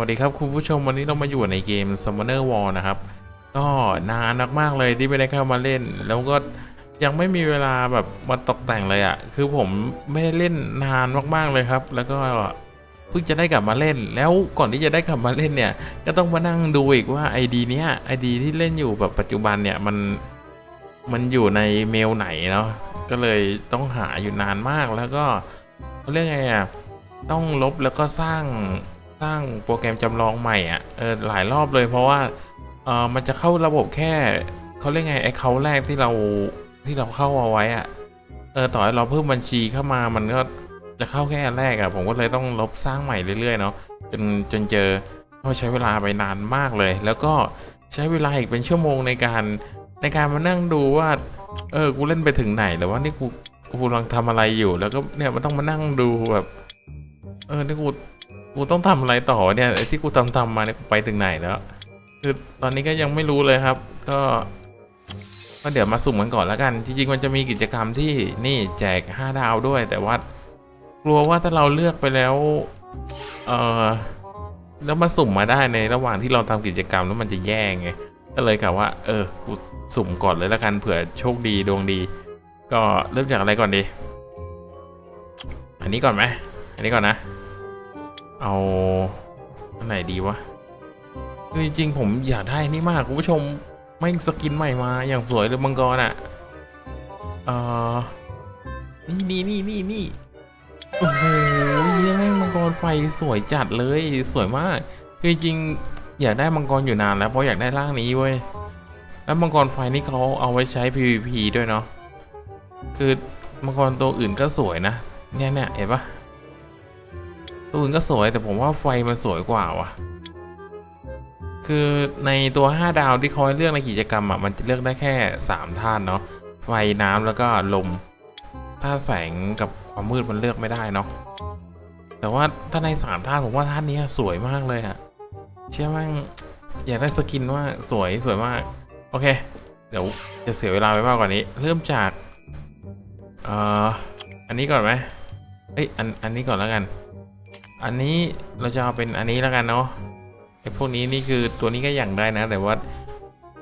สวัสดีครับคุณผู้ชมวันนี้เรามาอยู่ในเกม Summoner War นะครับ ก็นานมากๆเลยที่ไม่ได้เข้ามาเล่น แล้วก็ยังไม่มีเวลาแบบมาตกแต่งเลยอะ่ะ คือผมไม่ได้เล่นนานมากๆเลยครับ แล้วก็เพิ่งจะได้กลับมาเล่น แล้วก่อนที่จะได้กลับมาเล่นเนี่ย ก็ต้องมานั่งดูอีกว่า ID เนี้ย ID ที่เล่นอยู่แบบปัจจุบันเนี่ยมันมันอยู่ในเมลไหนเนาะก็เลยต้องหาอยู่นานมากแล้วก็เขาเรียกไงอะต้องลบแล้วก็สร้าง สร้างโปรแกรมจำลองใหม่อะเออหลายรอบเลยเพราะว่าเออมันจะเข้าระบบแค่เขาเรียกไงไอ้เขาแรกที่เราที่เราเข้าเอาไว้อะเออต่อให้เราเพิ่มบัญชีเข้ามามันก็จะเข้าแค่อันแรกอะผมก็เลยต้องลบสร้างใหม่เรื่อยๆเนาะจนจนเจอก็ใช้เวลาไปนานมากเลย แล้วก็ใช้เวลาอีกเป็นชั่วโมงในการในการมานั่งดูว่า เออกูเล่นไปถึงไหนหรือว่านี่กูกูกำลังทำอะไรอยู่ แล้วก็เนี่ยมันต้องมานั่งดูแบบ เออนี่กู กูต้องทำอะไรต่อเนี่ยไอ้ที่กูทำทำมาเนี่ยกูไปถึงไหนแล้ว คือตอนนี้ก็ยังไม่รู้เลยครับ ก็ก็เดี๋ยวมาสุ่มกันก่อนแล้วกันจริงๆมันจะมีกิจกรรมที่นี่แจก 5 ดาวด้วย แต่ว่ากลัวว่าถ้าเราเลือกไปแล้วเออแล้วมาสุ่มมาได้ในระหว่างที่เราทำกิจกรรมแล้วมันจะแย่ไงก็เลยกะว่า เออกูสุ่มก่อนเลยแล้วกันเผื่อโชคดีดวงดี ก็เริ่มจากอะไรก่อนดี อันนี้ก่อนไหมอันนี้ก่อนนะ เอาอันไหนดีวะคือจริงๆผมอยากได้นี่มากคุณผู้ชมไม่งสกินใหม่มาอย่างสวยเลยมังกรอะเอ่อนี่นี่นี่นี่นี่โอ้โหนี่แม่งมังกรไฟสวยจัดเลยสวยมากคือจริงอยากได้มังกรอยู่นานแล้วเพราะอยากได้ร่างนี้เว้ยแล้วมังกรไฟนี่เขาเอาไว้ใช้ PVP ด้วยเนาะคือมังกรตัวอื่นก็สวยนะเนี่ยเนี่ยเห็นปะ ตัวอื่นก็สวยแต่ผมว่าไฟมันสวยกว่าว่ะ คือในตัว 5 ดาวที่เขาเลือกในกิจกรรมอะมันจะเลือกได้แค่ 3 ท่านเนาะไฟน้ำแล้วก็ลม ถ้าแสงกับความมืดมันเลือกไม่ได้เนาะแต่ว่าถ้าใน3ท่านผมว่าท่านนี้สวยมากเลยอะเชื่อมั่งอยากได้สกินว่าสวยสวยมาก โอเค เดี๋ยวจะเสียเวลาไปมากกว่านี้ เริ่มจากเอ่ออันนี้ก่อนไหมเอ้ยอันอันนี้ก่อนแล้วกัน อันนี้เราจะเอาเป็นอันนี้แล้วกันเนาะไอ้พวกนี้นี่คือตัวนี้ก็อย่างได้นะ แต่ว่า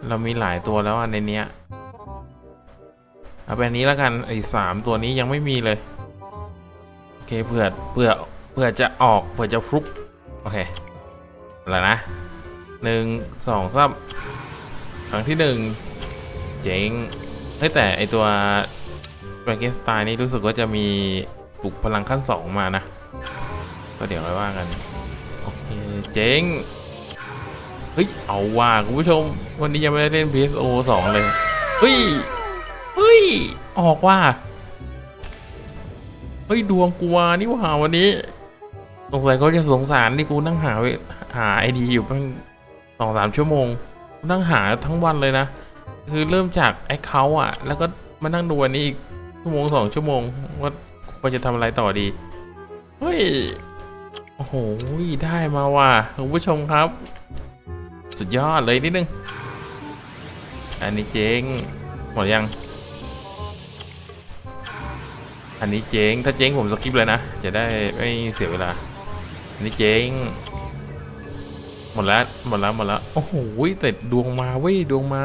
เรามีหลายตัวแล้วอันในเนี้ยเอาเป็นอันนี้แล้วกันไอ้สามตัวนี้ยังไม่มีเลยโอเคเผื่อเผื่อเผื่อจะออกเผื่อจะฟลุกโอเคแล้วนะหนึ่งสองสามครั้งที่หนึ่งเจ๋งเฮ้แต่ไอตัว d r a g o n Style นี่รู้สึกว่าจะมีปลุกพลังขั้นสองมานะ ก็เดี๋ยวค่อยว่ากันโอเคเจ๋งเฮ้ยเอาว่าคุณผู้ชม วันนี้ยังไม่ได้เล่น PSO 2 เลยเฮ้ยเฮ้ยออกว่าเฮ้ยดวงกูมานี่ว่าวันนี้สงสัยเขาจะสงสารที่กูนั่งหาเวหาไอดีอยู่ตั้งสองสามชั่วโมงนั่งหาทั้งวันเลยนะ คือเริ่มจากแอคเคาท์อะ แล้วก็มานั่งดูอันนี้อีกชั่วโมงสองชั่วโมงว่าควรจะทำอะไรต่อดี เฮ้ย โอ้โห ได้มาว่ะคุณผู้ชมครับ สุดยอดเลยนิดนึง อันนี้เจ๊งหมดยัง อันนี้เจ๊งถ้าเจ๊งผมสกิปเลยนะ จะได้ไม่เสียเวลา อันนี้เจ๊งหมดแล้วหมดแล้วหมดแล้วโอ้โหแต่ดวงมาเว้ยดวงมา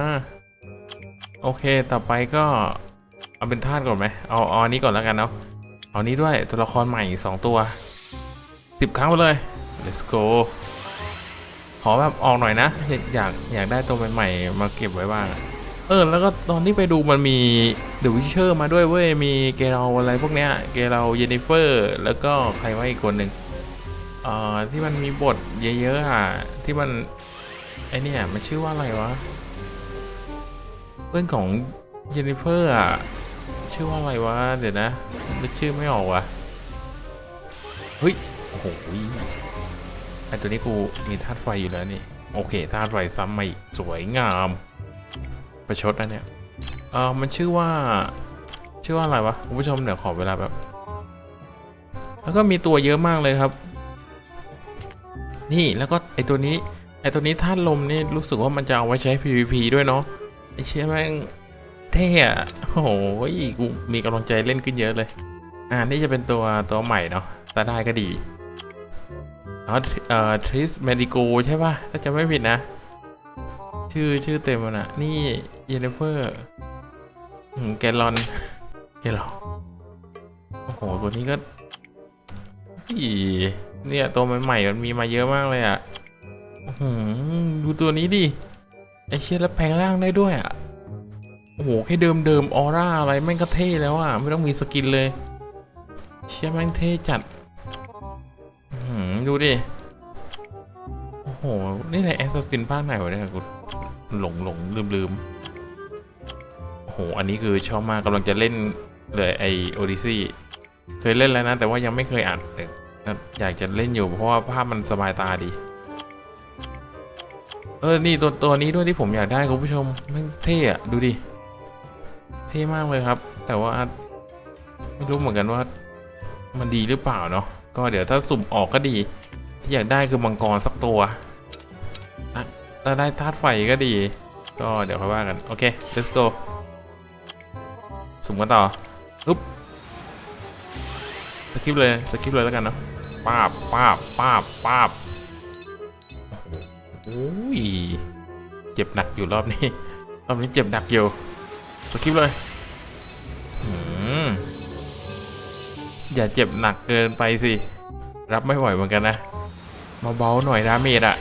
โอเคต่อไปก็เอาเป็นธาตุก่อนไหมเอาเอาอันนี้ก่อนแล้วกันเนาะเอานี้ด้วยตัวละครใหม่สองตัว สิบครั้งไปเลย let's go ขอแบบออกหน่อยนะ อยากอยากได้ตัวใหม่ๆมาเก็บไว้บ้างเออ แล้วก็ตอนที่ไปดูมันมีเดอะวิเชอร์มาด้วยเว้ย มีเกเรลอะไรพวกเนี้ย เกเรลเยนนิเฟอร์ แล้วก็ใครว่าอีกคนหนึ่งเอ่อที่มันมีบทเยอะๆอะ ที่มัน ไอเนี่ย มันชื่อว่าอะไรวะ เพื่อนของเยนนิเฟอร์อะ ชื่อว่าอะไรวะ เดี๋ยวนะนึกชื่อไม่ออกว่ะเฮ้ย โอ้โหไอตัวนี้กูมีธาตุไฟอยู่แล้วนี่ โอเคธาตุไฟซ้ำมาอีกสวยงาม ประชดนะเนี่ยเออมันชื่อว่า ชื่อว่าอะไรวะคุณผู้ชมเดี๋ยวขอเวลาแบบ แล้วก็มีตัวเยอะมากเลยครับ นี่แล้วก็ไอตัวนี้ไอตัวนี้ธาตุลมนี่รู้สึกว่ามันจะเอาไว้ใช้ PVP ด้วยเนาะไอเชี่ยแม่งเท่อะโอ้โหกูมีกำลังใจเล่นขึ้นเยอะเลย อ่านี่จะเป็นตัวตัวใหม่เนาะถ้าได้ก็ดี อ๋อเอ่อทริสเมดิโกใช่ป่ะ ถ้าจะไม่ผิดนะ ชื่อชื่อเต็มมันอะนี่เยนเฟอร์แกลลอนแกลลอนโอ้โห ตัวนี้ก็อีเนี่ยตัวใหม่ๆมันมีมาเยอะมากเลยอะดูตัวนี้ดิ ไอเชี่ยแล้วแปลงร่างได้ด้วยอะโอ้โห แค่เดิมเดิมออร่าอะไรแม่งก็เท่แล้วอะไม่ต้องมีสกินเลย เชี่ยแม่งเท่จัด ดูดิ โอ้โห นี่แหละแอสซัสซินภาคไหนวะเนี่ยกูหลงหลงลืมลืมโอ้โห อันนี้คือชอบมากกำลังจะเล่นเลยไอโอดิซี่เคยเล่นแล้วนะ แต่ว่ายังไม่เคยอ่านแต่ก็อยากจะเล่นอยู่เพราะว่าภาพมันสบายตาดี เออ นี่ตัวตัวนี้ด้วยที่ผมอยากได้คุณผู้ชมม่งเท่อะดูดิ เท่มากเลยครับ แต่ว่า ไม่รู้เหมือนกันว่า มันดีหรือเปล่าเนาะ ก็เดี๋ยวถ้าสุ่มออกก็ดี ที่อยากได้คือมังกรสักตัวอะถ้าได้ธาตุไฟก็ดี ก็เดี๋ยวค่อยว่ากัน โอเค let's go สุ่มกันต่อปึ๊บสกิปเลยสกิปเลยแล้วกันเนาะป้าบป้าบป้าบป้าบโอ้ยเจ็บหนักอยู่รอบนี้ รอบนี้เจ็บหนักอยู่สกิปเลยอืม อย่าเจ็บหนักเกินไปสิ รับไม่ไหวเหมือนกันนะ เบาๆหน่อยดาเมจอะ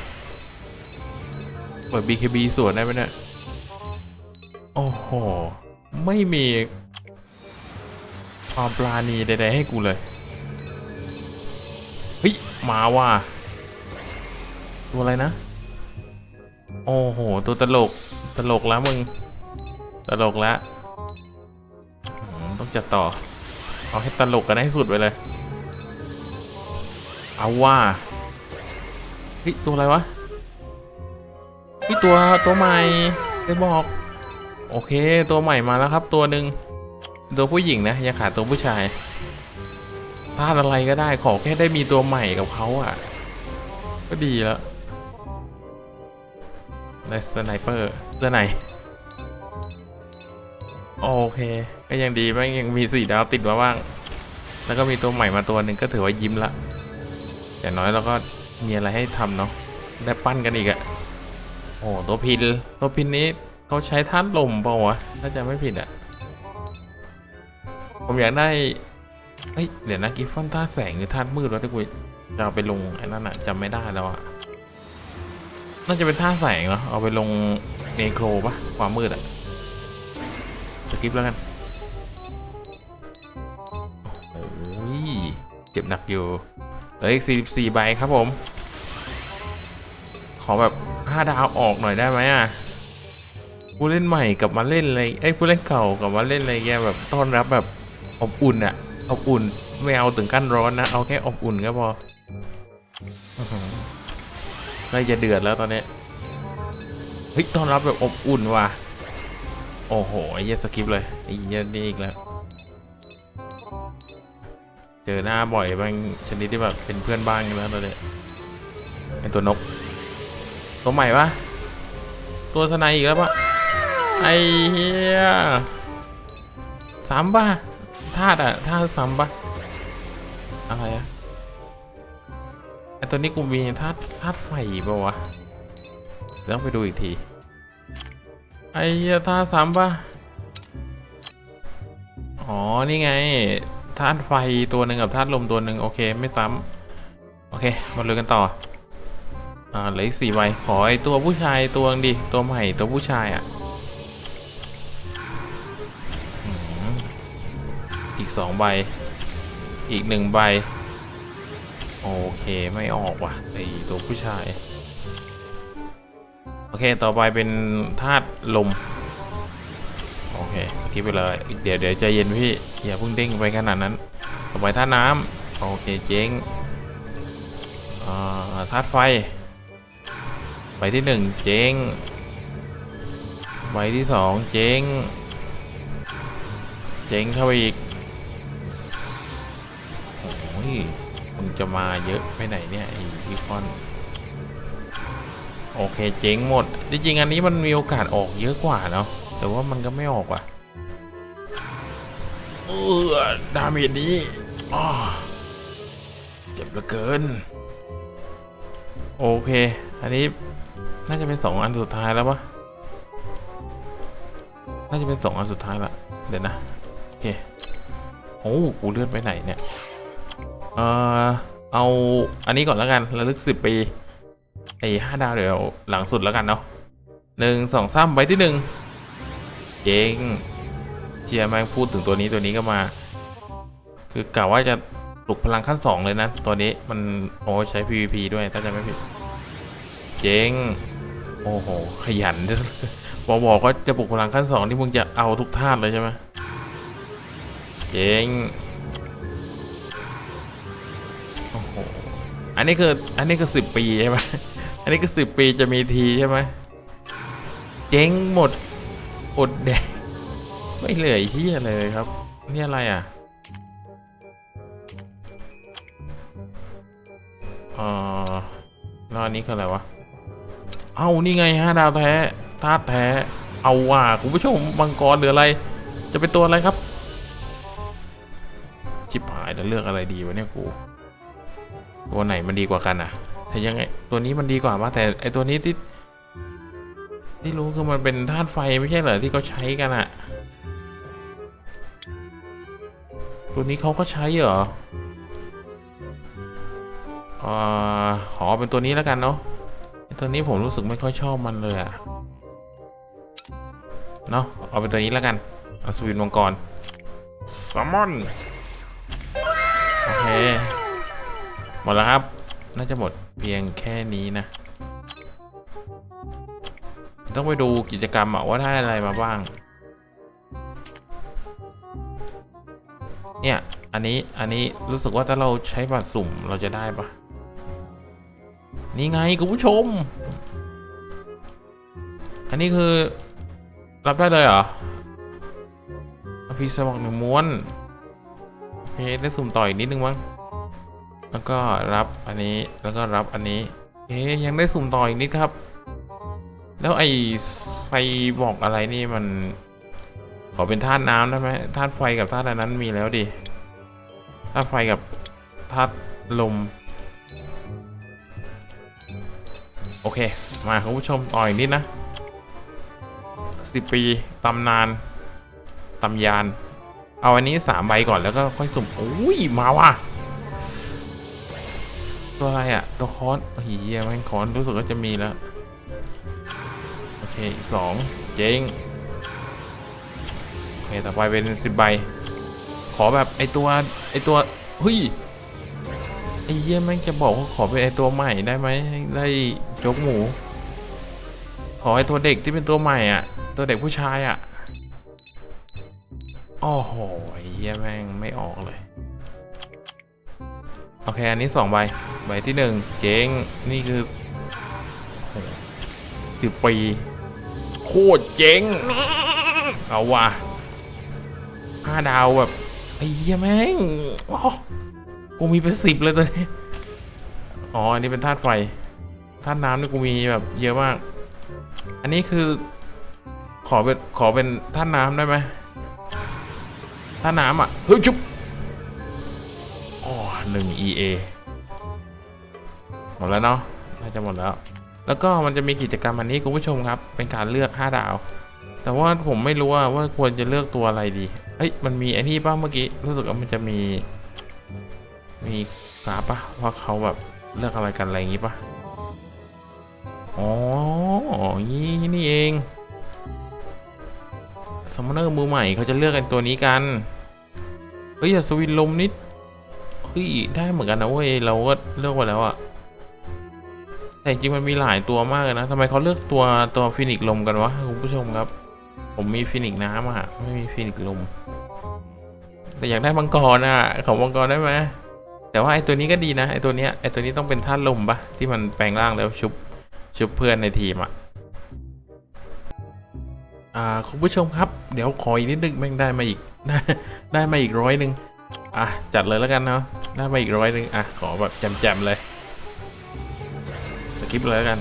เปิด BKB ส่วนได้ไหมเนี่ย โอ้โห ไม่มีความปราณีใดๆให้กูเลย เฮ้ย มาว่ะ ตัวอะไรนะ โอ้โห ตัวตลก ตลกแล้วมึง ตลกแล้ว ต้องจัดต่อ เอาให้ตลกกันให้สุดไปเลย เอาว่าเฮ้ยตัวอะไรวะเฮ้ยตัวตัวใหม่ได้บอก โอเคตัวใหม่มาแล้วครับตัวหนึ่งตัวผู้หญิงนะยังขาดตัวผู้ชายพลาดอะไรก็ได้ขอแค่ได้มีตัวใหม่กับเขาอะ ก็ดีแล้วได้สไนเปอร์เสื้อไหนโอเค ก็ยังดีไม่งยังมีสี่ดาวติดมาบ้าง แล้วก็มีตัวใหม่มาตัวหนึ่งก็ถือว่ายิ้มละ อย่างน้อยเราก็มีอะไรให้ทำเนาะ ได้ปั้นกันอีกอะโอ้ตัวพิน ตัวพินนี้เขาใช้ท่านลมเปล่าวะ ถ้าจะไม่ผิดอะผมอยากได้ เฮ้ย เดี๋ยวนะกิฟฟอนท่าแสงหรือท่ามืดวะที่กูจะเอาไปลงไอ้นั่นอะจำไม่ได้แล้วอะน่าจะเป็นท่าแสงเนาะเอาไปลงเนโครปะความมืดอะสกิปแล้วกัน เจ็บหนักอยู่เหลืออีก44ใบครับผม ขอแบบ5ดาวออกหน่อยได้ไหมอะผู้เล่นใหม่กลับมาเล่นอะไรเอ้ยผู้เล่นเก่ากลับมาเล่นอะไรเงี้ยแบบต้อนรับแบบอบอุ่นอะอบอุ่นไม่เอาถึงขั้นร้อนนะ เอาแค่อบอุ่นก็พออื้อหือใกล้จะเดือดแล้วตอนนี้เฮ้ยต้อนรับแบบอบอุ่นว่ะโอ้โหไอ้เหี้ยสกิปเลยไอ้เหี้ยนี่อีกแล้ว เจอหน้าบ่อยบางชนิดที่แบบเป็นเพื่อนบ้านกันแล้วตอนนี้ไอตัวนก ตัวใหม่ปะตัวสไนอีกแล้วปะไอเฮียสามปะธาตุอะธาตุสามปะอะไรอะไอตัวนี้กูมีธาตุธาตุไฟปะวะเดี๋ยวต้องไปดูอีกที ไอเฮียธาตุสามปะอ๋อ นี่ไง ธาตุไฟตัวหนึ่งกับธาตุลมตัวหนึ่งโอเคไม่ซ้ำโอเคมาเลยกันต่ออ่าเหลืออีกสี่ใบขอไอตัวผู้ชายตัวนึงดิตัวใหม่ตัวผู้ชายอะอีกสองใบ อีกหนึ่งใบ โอเคไม่ออกว่ะไอตัวผู้ชาย โอเค ต่อไปเป็นธาตุลม คสกิปไปเลย เดี๋ยวเดี๋ยวใจเย็นพี่ อย่าเพิ่งเด้งไปขนาดนั้นต่อไปธาน้ำโอเคเจ๊งอ่าธาตุไฟใบที่หนึ่งเจ๊งใบที่สองเจ๊ง เจ๊งเข้าไปอีก โอ้ยมึงจะมาเยอะไปไหนเนี่ยไอ้พิคอน โอเคเจ๊งหมด จริงๆอันนี้มันมีโอกาสออกเยอะกว่าเนาะ แต่ว่ามันก็ไม่ออกว่ะ อดาเมจนี้เจ็บเหลือเกิน โอเค อันนี้น่าจะเป็นสองอันสุดท้ายแล้วปะน่าจะเป็นสองอันสุดท้ายละ เดี๋ยวนะ โอเค โอ้กูเลื่อนไปไหนเนี่ย เออเอาอันนี้ก่อนแล้วกันระลึกสิบปีไอ้ห้าดาวเดี๋ยวหลังสุดแล้วกันเนาะหนึ่งสองสามใบที่หนึ่งเจ๊ง ชียแม่งพูดถึงตัวนี้ตัวนี้ก็มา คือกะว่าจะปลุกพลังขั้นสองเลยนะ ตัวนี้มันโอ้ใช้ PVP ด้วยถ้าจะไม่ผิด เจ๊ง โอ้โห ขยันบอกบอกว่าจะปลุกพลังขั้นสองที่มึงจะเอาทุกท่าตุเลยใช่ไหมเจ๊งโอ้โหอันนี้คืออันนี้คือสิบปีใช่ไหมอันนี้คือสิบปีจะมีทีใช่ไหมเจ๊งหมดอดแดก ไม่เหลือที่อะไรเลยครับ นี่อะไรอะเอ่อแล้วอันนี้คืออะไรวะ เอานี่ไงห้าดาวแท้ธาตุแท้ เอาว่ะคุณผู้ชมมังกรหรืออะไร จะเป็นตัวอะไรครับ ชิบหายจะเลือกอะไรดีวะเนี่ยกูตัวไหนมันดีกว่ากันอะ แต่ยังไงตัวนี้มันดีกว่าป่ะแต่ไอตัวนี้ที่ที่รู้คือมันเป็นธาตุไฟไม่ใช่เหรอที่เขาใช้กันอะ ตัวนี้เขาก็ใช้เหรอเอ่อขอเป็นตัวนี้แล้วกันเนาะไอ้ตัวนี้ผมรู้สึกไม่ค่อยชอบมันเลยอะเนาะเอาเป็นตัวนี้แล้วกันอัศวินมังกรซัมมอนโอเคหมดแล้วครับ น่าจะหมดเพียงแค่นี้นะ ต้องไปดูกิจกรรมอะว่าได้อะไรมาบ้าง เนี่ย อันนี้ อันนี้รู้สึกว่าถ้าเราใช้บัตรสุ่มเราจะได้ปะนี่ไงคุณผู้ชม อันนี้คือ รับได้เลยเหรออภิสมัครหนึ่งม้วนโอเคได้สุ่มต่ออีกนิดนึงมั้ง แล้วก็รับอันนี้ แล้วก็รับอันนี้เอ๊ยยังได้สุ่มต่ออีกนิดครับ แล้วไอ้ไซบอกอะไรนี่มัน ขอเป็นธาตุน้ำได้ไหมธาตุไฟกับธาตุอันนั้นมีแล้วดิธาตุไฟกับธาตุลม โอเค มาคุณผู้ชมต่ออีกนิดนะสิบปีตำนานตำยาน เอาอันนี้สามใบก่อนแล้วก็ค่อยสุ่มอุ้ย มาว่ะ ตัวอะไรอะตัวคอนเฮียแม่งคอนรู้สึกว่าจะมีแล้ว โอเคสองเจ๊ง คต่อไปเป็นสิบใบ ขอแบบไอตัวไอตัวเฮ้ยไอเยี่ยแม่งจะบอกว่าขอเป็นไอตัวใหม่ได้ไหมได้จกหมู ขอไอตัวเด็กที่เป็นตัวใหม่อะ ตัวเด็กผู้ชายอะโอ้โหไอเยี่ยแม่งไม่ออกเลยโอเคอันนี้สองใบใบที่หนึ่งเจ๊งนี่คือสิบปีโคตรเจ๊งเอาว่ะ ห้าดาวแบบไอ้เหี้ยแม่งโอ้กูมีเป็นสิบเลยตัวนี้ อ๋อ อันนี้เป็นธาตุไฟ ธาตุน้ำนี่กูมีแบบเยอะมาก อันนี้คือ ขอเป็นขอเป็นธาตุน้ำได้ไหมธาตุน้ำอะ เฮ้ยจุ๊บ อ๋อหนึ่ง EA หมดแล้วเนาะ น่าจะหมดแล้ว แล้วก็มันจะมีกิจกรรมอันนี้คุณผู้ชมครับ เป็นการเลือก 5 ดาว แต่ว่าผมไม่รู้ว่าว่าควรจะเลือกตัวอะไรดี เฮ้ย มันมีไอ้นี่ป่ะเมื่อกี้ รู้สึกว่ามันจะมี มีกราฟป่ะว่าเขาแบบเลือกอะไรกันอะไรอย่างงี้ป่ะอ๋อนี่นี่เองสมมเนอร์มือใหม่เขาจะเลือกกันตัวนี้กัน เฮ้ยสวินลมนิดเฮ้ยได้เหมือนกันนะเว้ย เราก็เลือกไปแล้วอะแต่จริงมันมีหลายตัวมากเลยนะทำไมเขาเลือกตัวตัวฟินิกลมกันวะคุณผู้ชมครับ ผมมีฟินิกน้ำอะไม่มีฟินิกลม แต่อยากได้มังกรอะของมังกรได้ไหมแต่ว่าไอตัวนี้ก็ดีนะไอตัวเนี้ยไอตัวนี้ต้องเป็นธาตุลมปะที่มันแปลงร่างแล้วชุบชุบเพื่อนในทีมอะอ่าคุณผู้ชมครับ เดี๋ยวขออีกนิดนึงแม่งได้มาอีกได้ได้มาอีกร้อยหนึ่งอะจัดเลยแล้วกันเนาะได้มาอีกร้อยหนึ่งอะขอแบบแจมๆเลยสกิปเลยแล้วกัน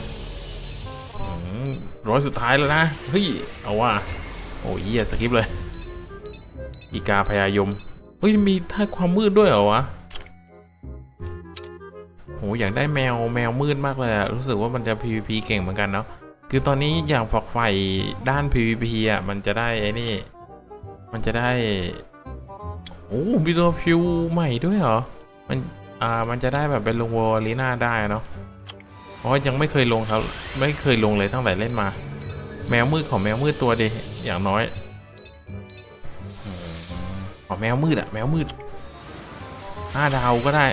ร้อยสุดท้ายแล้วนะเฮ้ยเอาว่าโอ้ยเหี้ยสกิปเลย อีกาพยายม เฮ้ยมีธาความมืดด้วยเหรอวะโหอยากได้แมวแมวมืดมากเลยอะรู้สึกว่ามันจะ PVP เก่งเหมือนกันเนาะคือตอนนี้อย่างฝักใฝ่ด้าน PVP อะมันจะได้ไอ้นี่ มันจะได้โอ้มีตัวฟิวใหม่ด้วยเหรอ มันอ่ามันจะได้แบบเป็นลงวอลลีน่าได้เนาะเพราะยังไม่เคยลงครับ ไม่เคยลงเลยตั้งแต่เล่นมา แมวมืดของแมวมืดตัวเดียวอย่างน้อย ขอแมวมืดอะแมวมืดห้าดาวก็ได้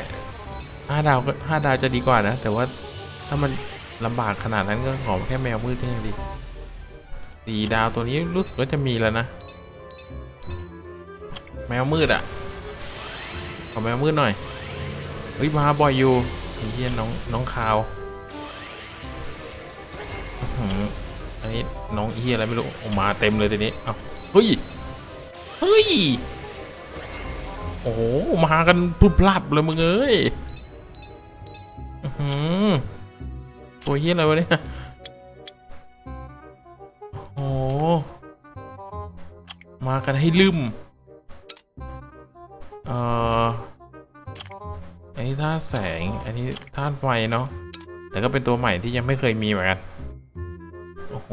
ห้าดาวก็ห้าดาวจะดีกว่านะ แต่ว่าถ้ามันลำบากขนาดนั้นก็ขอแค่แมวมืดก็ยังดีสี่ดาวตัวนี้รู้สึกว่าจะมีแล้วนะ แมวมืดอะขอแมวมืดหน่อยเฮ้ยมาบ่อยอยู่ไอ้เหี้ยน้องน้องคาวอันนี้น้องเหี้ยอะไรไม่รู้ออกมาเต็มเลยทีนี้ เอ้าเฮ้ย เฮ้ย โอ้โห มากันพลุบพลับเลยมึงเอ้ยหือตัวเหี้ยอะไรวะเนี่ยโอ้มากันให้ลืมเอ่ออันนี้ธาแสง อันนี้ธาไฟเนาะ แต่ก็เป็นตัวใหม่ที่ยังไม่เคยมีเหมือนกัน โอ้โห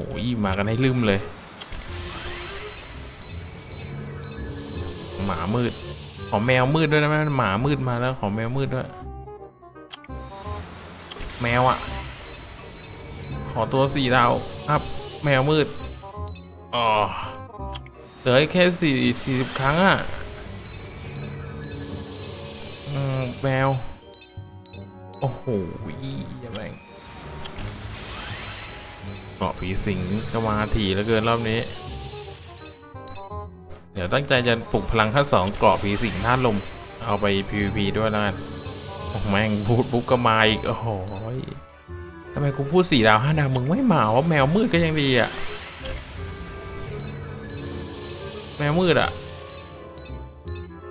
มากันให้ลืมเลย หมามืด ขอแมวมืดด้วยนะแม่หมามืดมาแล้วขอแมวมืดด้วย แมวอะ่ะ ขอตัวสี่ดาวครับ แมวมืดอ๋อเหลือแค่สี่สี่สิบครั้งอะ่ะอืมแมว โอ้โหยังไงเกาะผีสิงก็มาถี่แล้วเกินรอบนี้ เดี๋ยวตั้งใจจะปลุกพลังขั้นสองเกาะผีสิงท่านลม เอาไป PVP ด้วยแล้วกันแม่งพูดปุ๊บก็มาอีก โอ้โหยทำไมกูพูดสี่ดาวห้าดาวมึงไม่มาว่าแมวมืดก็ยังดีอะ แมวมืดอะ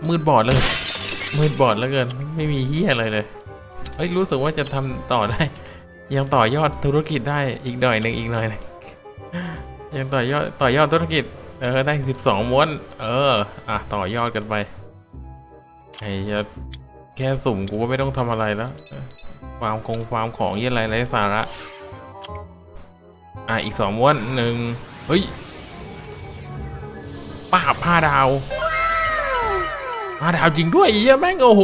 มืดบอดเลย มืดบอดแล้วเกิน ไม่มีเฮียอะไรเลย เอ้ยรู้สึกว่าจะทำต่อได้ ยังต่อยอดธุรกิจได้อีกหน่อยหนึ่งอีกหน่อยหนึ่งยังต่อยอดต่อยอดธุรกิจ เออ ได้สิบสองม้วน เออ อะ ต่อยอดกันไปไอ้จะแค่สุ่มกูก็ไม่ต้องทำอะไรแล้วฟามคงฟามของยี่อะไรไรสาระ อะ อีกสองม้วนหนึ่งเฮ้ยป้าบห้าดาวมาดาวจริงด้วยไอ้เหี้ยแม่ง โอ้โห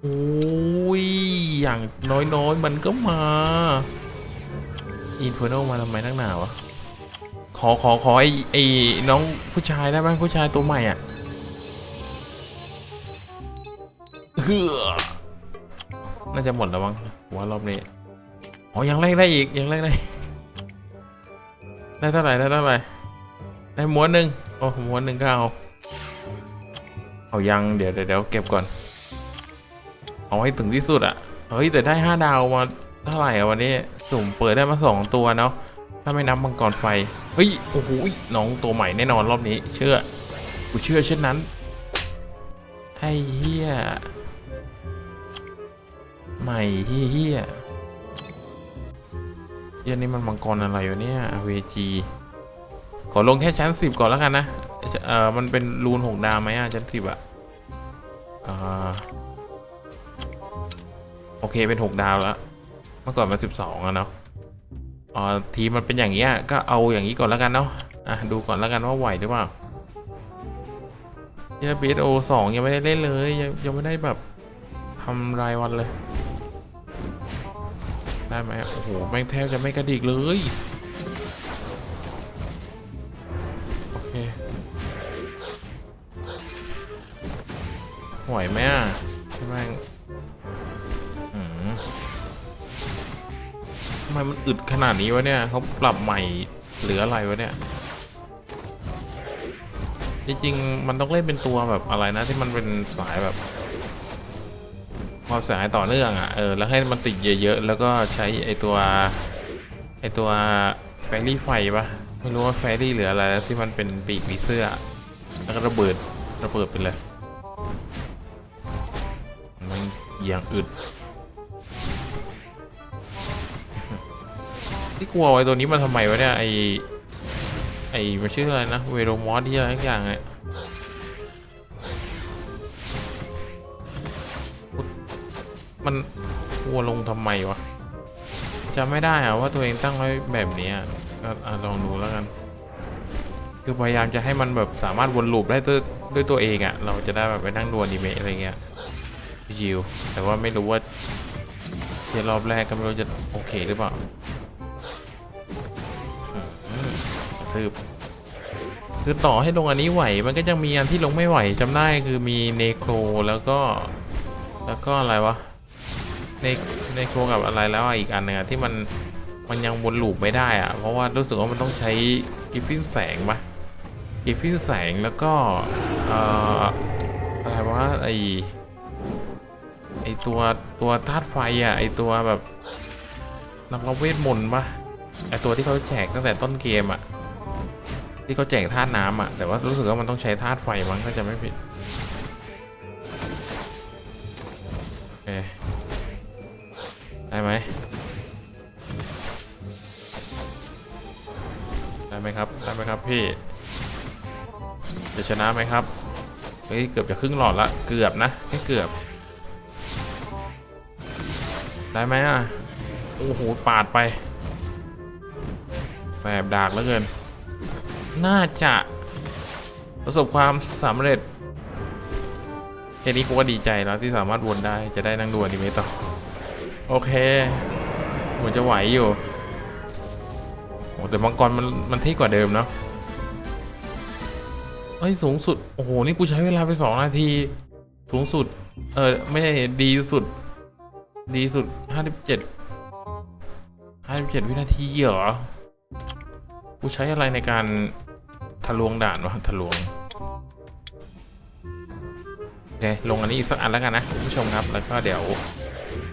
โอ้ยอย่างน้อยๆ มันก็มา อินฟิโนมาทำไมนักหนาวะ ขอขอขอไอไอน้องผู้ชายได้ไหมผู้ชายตัวใหม่อะเฮือน่าจะหมดแล้วมั้งว่ารอบนี้ อ๋อ ยังแลกได้อีก ยังแลกได้ ได้เท่าไหร่ ได้เท่าไหร่ ได้ม้วนหนึ่งโอ้ม้วนหนึ่งก็เอา เอายัง เดี๋ยวเดี๋ยวเดี๋ยวเก็บก่อน เอาให้ถึงที่สุดอะเฮ้ย แต่ได้ห้าดาวมา เท่าไหร่อะวันนี้สุ่มเปิดได้มาสองตัวเนาะถ้าไม่นับมังกรไฟเฮ้ยโอ้โหน้องตัวใหม่แน่นอนรอบนี้ เชื่อกูเชื่อเช่นนั้นไอ้เฮียใหม่เฮียเฮียเฮียนี่มันมังกรอะไรวะเนี่ย AVG ขอลงแค่ชั้นสิบก่อนแล้วกันนะ เออมันเป็นรูนหกดาวไหมอะชั้นสิบอะอ่าโอเคเป็นหกดาวแล้ว เมื่อก่อนมันสิบสองอะเนาะอ๋อทีมันเป็นอย่างเงี้ยก็เอาอย่างนี้ก่อนแล้วกันเนาะอะดูก่อนแล้วกันว่าไหวหรือเปล่าเยบีโอสองยังไม่ได้เล่นเลยยังยังไม่ได้แบบทำรายวันเลย ได้ไหมโอ้โหแม่งแทบจะไม่กระดิกเลย โอเคไหวไหมอะำไมมันอึดขนาดนี้วะเนี่ยเขาปรับใหม่หรืออะไรวะเนี่ยจริงๆมันต้องเล่นเป็นตัวแบบอะไรนะที่มันเป็นสายแบบความสายต่อเนื่องอะเออแล้วให้มันติดเยอะๆแล้วก็ใช้ไอตัวไอตัวแฟรี่ไฟปะไม่รู้ว่าแฟรี่หรืออะไรนะที่มันเป็นปีกผีเสื้อ แล้วก็ระเบิดระเบิดไปเลยมันอย่างอึด ที่กลัวไว้ตัวนี้มันทำไมวะเนี่ยไอไอมันชื่ออะไรนะเวโรมอสที่อะไรสักอย่างเนี่ยมันวัวลงทำไมวะจำไม่ได้อะว่าตัวเองตั้งไว้แบบนี้ก็ลองดูแล้วกัน คือพยายามจะให้มันแบบสามารถวนลูปได้ด้วยด้วยตัวเองอะ่ะเราจะได้แบบไปนั่งดูอนิเมะอะไรเงี้ยชิวแต่ว่าไม่รู้ว่าเทียรอบแรกก็ไม่รู้จะโอเคหรือเปล่า ทืบคือต่อให้ลงอันนี้ไหว มันก็ยังมีอันที่ลงไม่ไหวจำได้คือมีเนโครแล้วก็ แล้วก็อะไรวะเนเนโครกับอะไรแล้วอีกอันหนึ่งที่มันมันยังวนลูปไม่ได้อะเพราะว่ารู้สึกว่ามันต้องใช้กิฟฟินแสงปะอีฟิวแสงแล้วก็เอ่ออะไรวะไอไอตัวตัวธาตุไฟอะไอตัวแบบนักรบเวทมนต์ปะไอตัวที่เขาแจกตั้งแต่ต้นเกมอะ ที่เขาแจกธาตุน้ำอะ แต่ว่ารู้สึกว่ามันต้องใช้ธาตุไฟมั้งถ้าจะไม่ผิดโอเคได้ไหมได้ไหมครับ ได้ไหมครับพี่ จะชนะไหมครับ เฮ้ย เกือบจะครึ่งหลอดละ เกือบนะแค่เกือบ ได้ไหมอะ โอ้โห ปาดไป แสบดากเหลือเกิน น่าจะประสบความสำเร็จแค่นี้กูก็ดีใจแล้วที่สามารถวนได้จะได้นั่งดูอนิเมะต่อ โอเคเหมือนจะไหวอยู่โอ้แต่มังกรมันมันเท่กว่าเดิมเนาะเอ้ยสูงสุด โอ้โห นี่กูใช้เวลาไปสองนาที สูงสุด เออไม่ใช่ดีสุด ดีสุดห้าสิบเจ็ดห้าสิบเจ็ดวินาทีเหรอ กูใช้อะไรในการ ทะลวงด่านวะทะลวงโอเคลงอันนี้อีกสักอันแล้วกันนะคุณผู้ชมครับ แล้วก็เดี๋ยว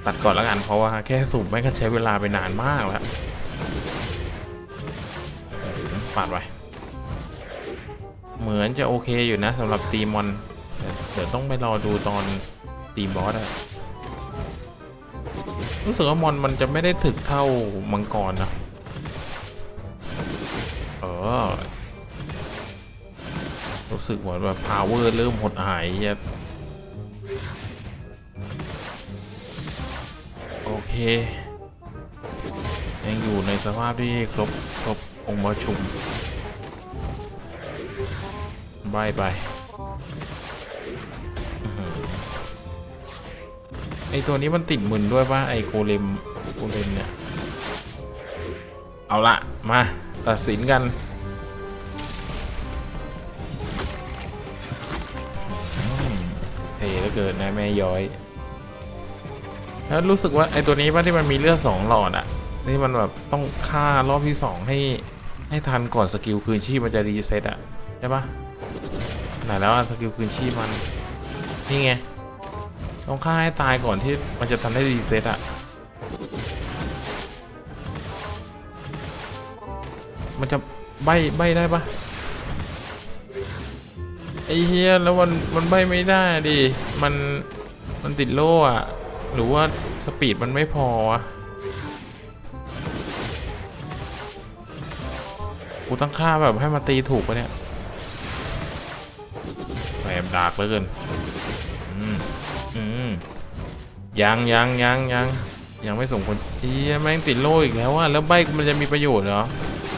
ตัดก่อนแล้วกันเพราะว่าแค่สูบไม่งก็ใช้เวลาไปนานมากแล้วปาดไปเหมือนจะโอเคอยู่นะสำหรับตีมอน เดี๋ยวต้องไปรอดูตอนตีบอสอะรู้สึกว่ามอนมันจะไม่ได้ถึกเท่ามังกรนะ เออ รู้สึกเหมือนแบบพาวเวอร์เริ่มหดหายอะโอเค ยังอยู่ในสภาพที่ครบครบองค์ประชุมบายบายไอตัวนี้มันติดมึนด้วยป่ะไอโกเลมโกเลมเนี่ย เอาละมา ตัดสินกัน อเกินนะแม่ย้อย แล้วรู้สึกว่าไอตัวนี้ป่ะที่มันมีเลือดสองหลอดอะที่มันแบบต้องฆ่ารอบที่สองให้ให้ทันก่อนสกิลคืนชีพมันจะรีเซ็ตอะใช่ปะไหนแล้วสกิลคืนชีพมันนี่ไงต้องฆ่าให้ตายก่อนที่มันจะทันได้รีเซ็ตอะมันจะใบใบได้ปะ ไอ้เฮียแล้วมันมันใบไม่ได้ดิ มันมันติดโล่อะหรือว่าสปีดมันไม่พอวะกูตั้งฆ่าแบบให้มันตีถูกปะเนี่ยแสบดากเหลือเกินอืมอืมยังยังยังยังยังไม่ส่งผลเอียแม่งติดโล่อีกแล้วว่าแล้วใบมันจะมีประโยชน์เหรอ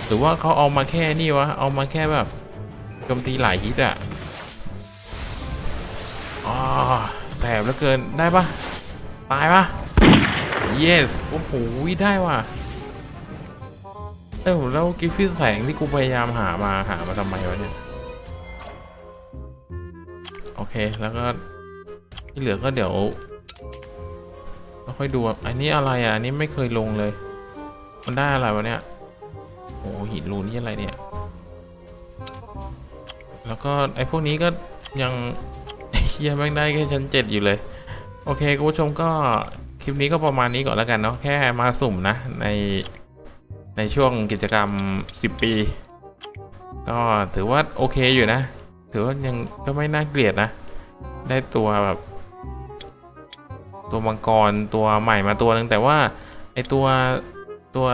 หรือว่าเขาเอามาแค่นี่วะ เอามาแค่แบบโจมตีหลายฮิตอะ อ๋อแสบเหลือเกินได้ปะตายปะ yes โอ้โหได้ว่ะเออแล้วกิฟฟิสแสงที่กูพยายามหามาหามาทำไมวะเนี่ย โอเคแล้วก็ที่เหลือก็เดี๋ยวเราค่อยดูอันนี้อะไรอะอันนี้ไม่เคยลงเลย มันได้อะไรวะเนี่ยโอ้หินรูนี่อะไรเนี่ย แล้วก็ไอ้พวกนี้ก็ยัง ฮียแม่งได้แค่ชั้นเจ็ดอยู่เลย โอเคคุณผู้ชมก็คลิปนี้ก็ประมาณนี้ก่อนแล้วกันเนาะแค่มาสุ่มนะในในช่วงกิจกรรม 10 ปี ก็ถือว่าโอเคอยู่นะ ถือว่ายังก็ไม่น่าเกลียดนะ ได้ตัวแบบตัวมังกรตัวใหม่มาตัวนึงแต่ว่าไอตัวตัว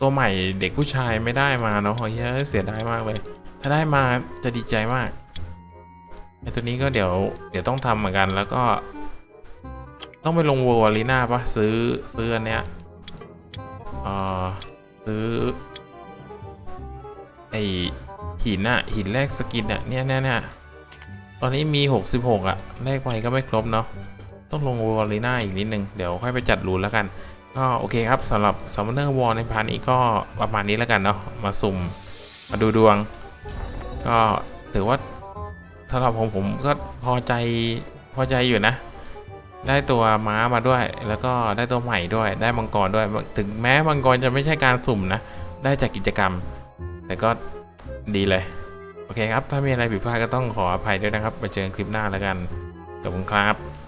ตัวใหม่เด็กผู้ชายไม่ได้มาเนาะเฮ้ยเสียดายมากเลย ถ้าได้มาจะดีใจมาก ไอตัวนี้ก็เดี๋ยวเดี๋ยวต้องทำเหมือนกันแล้วก็ ต้องไปลงวอลลีน่าปะซื้อซื้ออันเนี้ยเออซื้อ ไอหินอะหินแรกสกินอะเนี่ยเนี่ยเนี่ยตอนนี้มี 66อะแรกไปก็ไม่ครบเนาะต้องลงวอลลีน่าอีกนิดนึง เดี๋ยวค่อยไปจัดรูนแล้วกันก็โอเคครับสำหรับ Summoner War ในพาร์ทนี้ก็ประมาณนี้แล้วกันเนาะมาสุ่มมาดูดวง ก็ถือว่า สำหรับผมผมก็พอใจพอใจอยู่นะ ได้ตัวม้ามาด้วย แล้วก็ได้ตัวใหม่ด้วย ได้มังกรด้วย ถึงแม้มังกรจะไม่ใช่การสุ่มนะ ได้จากกิจกรรม แต่ก็ดีเลย โอเคครับ ถ้ามีอะไรผิดพลาดก็ต้องขออภัยด้วยนะครับ ไปเจอกันคลิปหน้าแล้วกันขอบคุณครับ